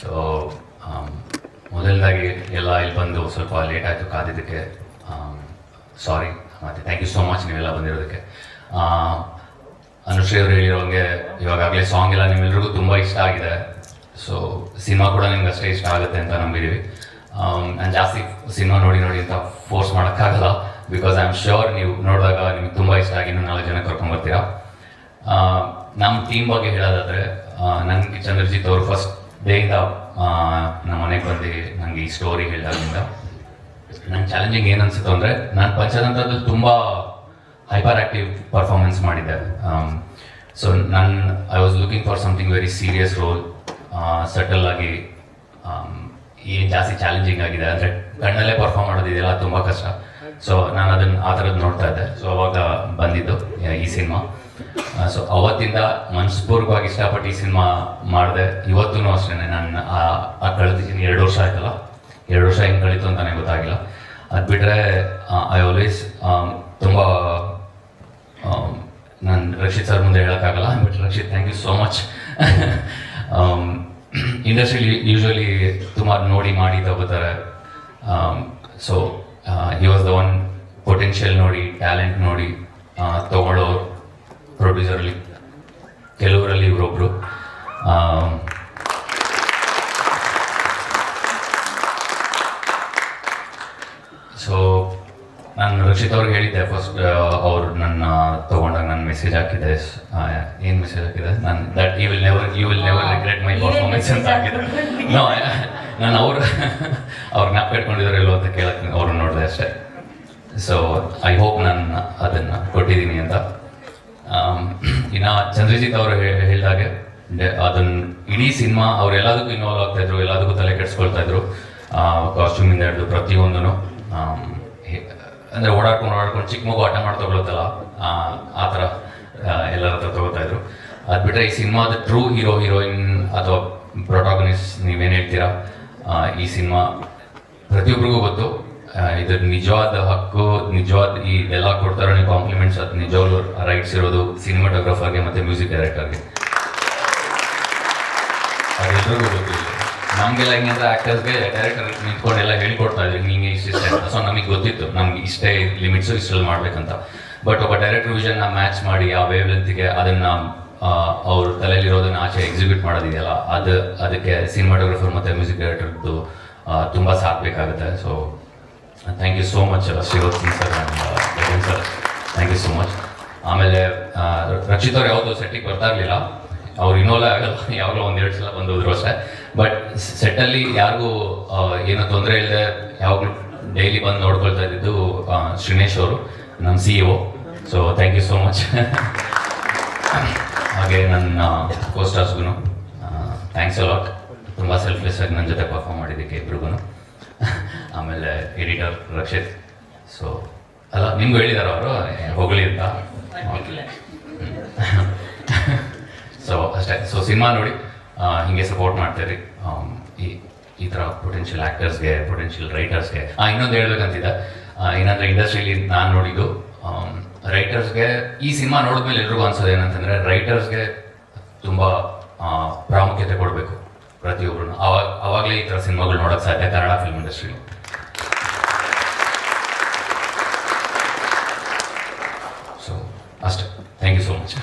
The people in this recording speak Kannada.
ಸೊ ಮೊದಲದಾಗಿ ಎಲ್ಲ ಇಲ್ಲಿ ಬಂದು ಸ್ವಲ್ಪ ಲೇಟ್ ಆಯಿತು, ಕಾದಿದ್ದಕ್ಕೆ ಸಾರಿ ಮತ್ತೆ ಥ್ಯಾಂಕ್ ಯು ಸೋ ಮಚ್ ನೀವೆಲ್ಲ ಬಂದಿರೋದಕ್ಕೆ. ಅನುಶ್ರೀ ಅವರು ಹೇಳಿರೋಂಗೆ ಇವಾಗಾಗಲೇ ಸಾಂಗ್ ಎಲ್ಲ ನಿಮ್ಮೆಲ್ರಿಗೂ ತುಂಬ ಇಷ್ಟ ಆಗಿದೆ. ಸೊ ಸಿನಿಮಾ ಕೂಡ ನಿಮ್ಗೆ ಅಷ್ಟೇ ಇಷ್ಟ ಆಗುತ್ತೆ ಅಂತ ನಂಬಿದ್ದೀವಿ ನಾನು ಜಾಸ್ತಿ ಸಿನಿಮಾ ನೋಡಿ ನೋಡಿ ಅಂತ ಫೋರ್ಸ್ ಮಾಡೋಕ್ಕಾಗಲ್ಲ ಬಿಕಾಸ್ ಐ ಆಮ್ ಶ್ಯೂರ್ ನೀವು ನೋಡಿದಾಗ ನಿಮ್ಗೆ ತುಂಬ ಇಷ್ಟ ಆಗಿ ಇನ್ನೂ ನಾಲ್ಕು ಜನ ಕರ್ಕೊಂಡ್ಬರ್ತೀರಾ ನಮ್ಮ ಟೀಮ್ ಬಗ್ಗೆ ಹೇಳೋದಾದರೆ ನನಗೆ ಚಂದ್ರಜಿತ್ ಅವರು ಫಸ್ಟ್ ಡೇಯಿಂದ ನಮ್ಮ ಮನೆಗೆ ಬಂದು ನನಗೆ ಈ ಸ್ಟೋರಿ ಹೇಳಿದಾಗಿಂದ ನನ್ನ ಚಾಲೆಂಜಿಂಗ್ ಏನು ಅನಿಸುತ್ತೆ ಅಂದರೆ, ನಾನು ಪಂಚತಂತ್ರದಲ್ಲಿ ತುಂಬ ಹೈಪರ್ ಆಕ್ಟಿವ್ ಪರ್ಫಾರ್ಮೆನ್ಸ್ ಮಾಡಿದ್ದೆ ಸೊ ನನ್ನ I was looking for something very serious role subtle ಆಗಿ ಏನು ಜಾಸ್ತಿ ಚಾಲೆಂಜಿಂಗ್ ಆಗಿದೆ ಅಂದರೆ ಕಣ್ಣಲ್ಲೇ ಪರ್ಫಾರ್ಮ್ ಮಾಡೋದಿದೆಯಲ್ಲ ತುಂಬ ಕಷ್ಟ. ಸೊ ನಾನು ಅದನ್ನು ಆ ಥರದ್ದು ನೋಡ್ತಾ ಇದ್ದೆ. ಸೊ ಅವಾಗ ಬಂದಿದ್ದು, ಈ ಸಿನಿಮಾ ಸೊ ಅವತ್ತಿಂದ ಮನಸ್ಪೂರ್ವಕವಾಗಿ ಇಷ್ಟಪಟ್ಟು ಈ ಸಿನಿಮಾ ಮಾಡಿದೆ ಇವತ್ತೂ ಅಷ್ಟೇ ನಾನು ಆ- ಕಳೆದ ಎರಡು ವರ್ಷ ಆಯ್ತಲ್ಲ? ಎರಡು ವರ್ಷ ಹೆಂಗೆ ಕಳೀತು ಅಂತಾನೆ ಗೊತ್ತಾಗಿಲ್ಲ. ಅದು ಬಿಟ್ಟರೆ ಐ ಆಲ್ವೇಸ್ ತುಂಬ ನಾನು ರಕ್ಷಿತ್ ಸರ್ ಮುಂದೆ ಹೇಳೋಕ್ಕಾಗಲ್ಲ. But Rakshit thank you so much ಇಂಡಸ್ಟ್ರಿಲಿ usually ತುಂಬ ನೋಡಿ ಮಾಡಿ ತಗೋತಾರೆ. So he was the one potential ನೋಡಿ ಟ್ಯಾಲೆಂಟ್ ನೋಡಿ ತಗೊಳ್ಳೋ ಪ್ರೊಡ್ಯೂಸರಲ್ಲಿ ಕೆಲವರಲ್ಲಿ ಇವರೊಬ್ಬರು ಸೊ ನಾನು ರಕ್ಷಿತ್ ಅವ್ರಿಗೆ ಹೇಳಿದ್ದೆ ಫಸ್ಟ್ ಅವರು ನನ್ನ ತಗೊಂಡಾಗ ನಾನು ಮೆಸೇಜ್ ಹಾಕಿದ್ದೆ. ಏನು ಮೆಸೇಜ್ ಹಾಕಿದೆ ನಾನು that you will never you will never regret my performance ಅಂತ ಹಾಕಿದ್ದೆ. ನೋ ನಾನು ಅವರು ಅವ್ರು ಜ್ಞಾಪ ಇಟ್ಕೊಂಡಿದ್ದಾರೆ ಇಲ್ಲೋ ಅಂತ ಕೇಳಕ್ಕೆ ಅವ್ರನ್ನ ನೋಡಿದೆ ಅಷ್ಟೇ. ಸೊ ಐ ಹೋಪ್ ನಾನು ಅದನ್ನು ಕೊಟ್ಟಿದ್ದೀನಿ ಅಂತ. ಇನ್ನ ಚಂದ್ರಜಿತ್ ಅವರು ಹೇಳಿದಾಗೆ ಅದನ್ನ ಇಡೀ ಸಿನಿಮಾ ಅವ್ರು ಎಲ್ಲದಕ್ಕೂ ಇನ್ವಾಲ್ವ್ ಆಗ್ತಾ ಇದ್ರು ಎಲ್ಲದಕ್ಕೂ ತಲೆ ಕೆಡಿಸ್ಕೊಳ್ತಾ ಇದ್ರು ಕಾಸ್ಟ್ಯೂಮ್ ಇಂದ ಹಿಡಿದು ಪ್ರತಿಯೊಂದನು ಅಂದ್ರೆ ಓಡಾಡ್ಕೊಂಡು ಓಡಾಡ್ಕೊಂಡು ಚಿಕ್ಕ ಮಗು ಆಟ ಮಾಡಿ ತಗೊಳುತ್ತಲ್ಲ ಆ, ಆ ಥರ ಎಲ್ಲರ ಹತ್ರ ತಗೋತಾ ಇದ್ರು ಅದು ಬಿಟ್ಟರೆ ಈ ಸಿನಿಮಾದ ಟ್ರೂ ಹೀರೋ ಹೀರೋಯಿನ್ ಅಥವಾ ಪ್ರೊಟಾಗನಿಸ್ಟ್ ನೀವೇನು ಹೇಳ್ತೀರಾ? ಈ ಸಿನಿಮಾ ಪ್ರತಿಯೊಬ್ಬರಿಗೂ ಗೊತ್ತು. ಆ, ಇದ್ರ ನಿಜವಾದ ಹಕ್ಕು ನಿಜವಾದ ಈ ಎಲ್ಲ ಕೊಡ್ತಾರೋ ಕಾಂಪ್ಲಿಮೆಂಟ್ಸ್ ಅದು ನಿಜವಾಗ್ಲೂ ರೈಟ್ಸ್ ಇರೋದು ಸಿನಿಮಾಟೋಗ್ರಫರ್ಗೆ ಮತ್ತೆ ಮ್ಯೂಸಿಕ್ ಡೈರೆಕ್ಟರ್ಗೆ ಅದೆಲ್ಲರಿಗೂ ಗೊತ್ತಿಲ್ಲ ನಮಗೆಲ್ಲ ಹೆಂಗೆ ಅಂದ್ರೆ ಆಕ್ಟರ್ಸ್ಗೆ ಡೈರೆಕ್ಟರ್ ನಿಂತ್ಕೊಂಡೆಲ್ಲ ಹೇಳ್ಕೊಡ್ತಾ ಇದ್ರು ನಿಮಗೆ ಇಷ್ಟ ಅಂತ ಸೊ ನಮಗೆ ಗೊತ್ತಿತ್ತು ನಮ್ಗೆ ಇಷ್ಟೇ ಲಿಮಿಟ್ಸು ಇಷ್ಟಲ್ಲಿ ಮಾಡ್ಬೇಕಂತ. ಬಟ್ ಒಬ್ಬ ಡೈರೆಕ್ಟರ್ ವಿಷನ್ನ ಮ್ಯಾಚ್ ಮಾಡಿ ಆ ವೇವ್ ಲೆಂತ್ಗೆ ಅದನ್ನ ಅವ್ರ ತಲೆಯಲ್ಲಿರೋದನ್ನ ಆಚೆ ಎಕ್ಸಿಕ್ಯೂಟ್ ಮಾಡೋದಿದೆಯಲ್ಲ ಅದು ಅದಕ್ಕೆ ಸಿನಿಮಾಟೋಗ್ರಫರ್ ಮತ್ತೆ ಮ್ಯೂಸಿಕ್ ಡೈರೆಕ್ಟರ್ದು ತುಂಬ ಸಾಕ್ಬೇಕಾಗುತ್ತೆ so thank you so much Singh sir and sir thank you so much ಆಮೇಲೆ ರಕ್ಷಿತ್ ಅವ್ರು ಯಾವುದು ಸೆಟ್ಟಿಗೆ ಬರ್ತಾ ಇರಲಿಲ್ಲ. ಅವ್ರು ಇನ್ವಾಲ್ವ್ ಆಗಲ್ಲ ಯಾವಾಗಲೂ ಒಂದೆರಡು ಸಲ ಬಂದು ಹೋದ್ರು ಅಷ್ಟೇ ಬಟ್ ಸೆಟ್ಟಲ್ಲಿ ಯಾರಿಗೂ ಏನೋ ತೊಂದರೆ ಇಲ್ಲದೆ ಯಾವಾಗಲೂ ಡೈಲಿ ಬಂದು ನೋಡ್ಕೊಳ್ತಾ ಇದ್ದಿದ್ದು ಶ್ರೀನೇಶ್ ಅವರು ನಮ್ಮ C E so thank you so much ಹಾಗೆ ನನ್ನ ಕೋಸ್ಟಾರ್ಸ್ಗೂ ಥ್ಯಾಂಕ್ಸ್ ಅಲಾಟ್ ತುಂಬ ಸೆಲ್ಫ್ಲೆಸ್ ಆಗಿ ನನ್ನ ಜೊತೆ ಪರ್ಫಾರ್ಮ್ ಮಾಡಿದ್ದಕ್ಕೆ ಆಮೇಲೆ ಎಡಿಟರ್ ರಕ್ಷಿತ್. ಸೊ ಅಲ್ಲ, ನಿಮ್ಗೂ ಹೇಳಿದಾರ ಅವರು? ಹೋಗಲಿ ಅಂತ. ಸೊ ಅಷ್ಟೇ. ಸೊ ಸಿನಿಮಾ ನೋಡಿ ಹಿಂಗೆ ಸಪೋರ್ಟ್ ಮಾಡ್ತೀರಿ. ಈ ಈ ಥರ ಪೊಟೆನ್ಷಿಯಲ್ ಆ್ಯಕ್ಟರ್ಸ್ಗೆ ಪೊಟೆನ್ಷಿಯಲ್ ರೈಟರ್ಸ್ಗೆ ಇನ್ನೊಂದು ಹೇಳ್ಬೇಕಂತಿದ್ದ. ಏನಂದರೆ ಏನಂದ್ರೆ ಇಂಡಸ್ಟ್ರಿಲಿ ನಾನು ನೋಡಿದ್ದು ರೈಟರ್ಸ್ಗೆ ಈ ಸಿನಿಮಾ ನೋಡಿದ್ಮೇಲೆ ಎಲ್ರಿಗೂ ಅನ್ಸೋದು ಏನಂತಂದ್ರೆ ರೈಟರ್ಸ್ಗೆ ತುಂಬ ಪ್ರಾಮುಖ್ಯತೆ ಕೊಡಬೇಕು ಪ್ರತಿಯೊಬ್ಬರು ಅವಾಗ, ಅವಾಗಲೇ ಈ ಥರ ಸಿನಿಮಾಗಳು ನೋಡೋಕ್ಕೆ ಸಾಧ್ಯ ಕನ್ನಡ ಫಿಲ್ಮ್ ಇಂಡಸ್ಟ್ರಿ 是。